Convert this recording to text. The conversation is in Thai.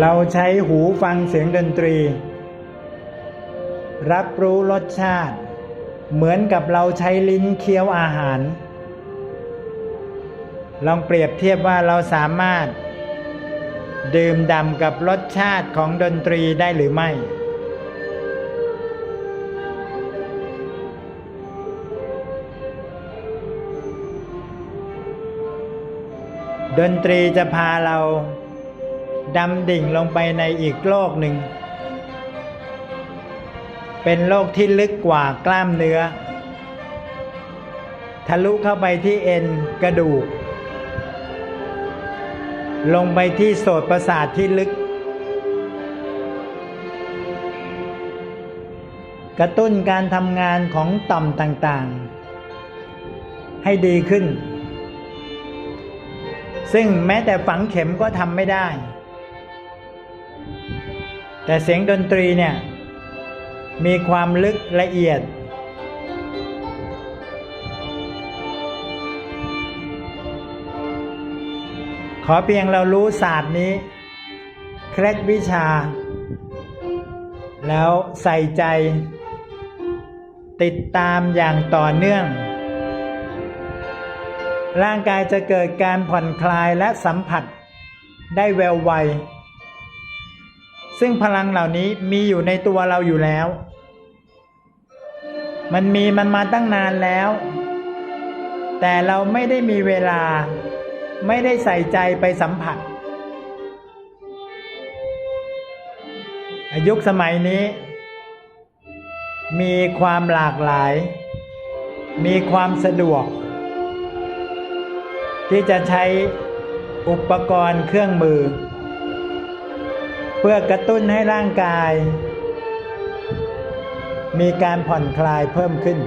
เราใช้หูฟังเสียงดนตรี รับรู้รสชาติ เหมือนกับเราใช้ลิ้นเคี้ยวอาหาร ลองเปรียบเทียบว่าเราสามารถ ดื่มด่ำกับรสชาติของดนตรีได้หรือไม่ ดนตรีจะพาเรา ดำดิ่งลงไปในอีกโลกหนึ่ง เป็นโลกที่ลึกกว่ากล้ามเนื้อ ทะลุเข้าไปที่เอ็นกระดูก ลงไปที่โสตประสาทที่ลึก กระตุ้นการทำงานของต่อมต่างๆ ให้ดีขึ้นซึ่งแม้แต่ฝังเข็มก็ทำไม่ได้ แต่เสียงดนตรีเนี่ย มีความลึกละเอียด ขอเพียงเรารู้ศาสตร์นี้เคล็ดวิชา แล้วใส่ใจ ติดตามอย่างต่อเนื่อง ร่างกายจะเกิดการผ่อนคลายและสัมผัสได้แววไว ซึ่งพลังเหล่านี้มีอยู่ในตัวเราอยู่แล้ว มันมีมันมาตั้งนานแล้ว แต่เราไม่ได้มีเวลา ไม่ได้ใส่ใจไปสัมผัสยุคสมัยนี้ มีความหลากหลาย มีความสะดวก ที่จะใช้อุปกรณ์เครื่องมือ เพื่อกระตุ้นให้ร่างกาย มีการผ่อนคลายเพิ่มขึ้น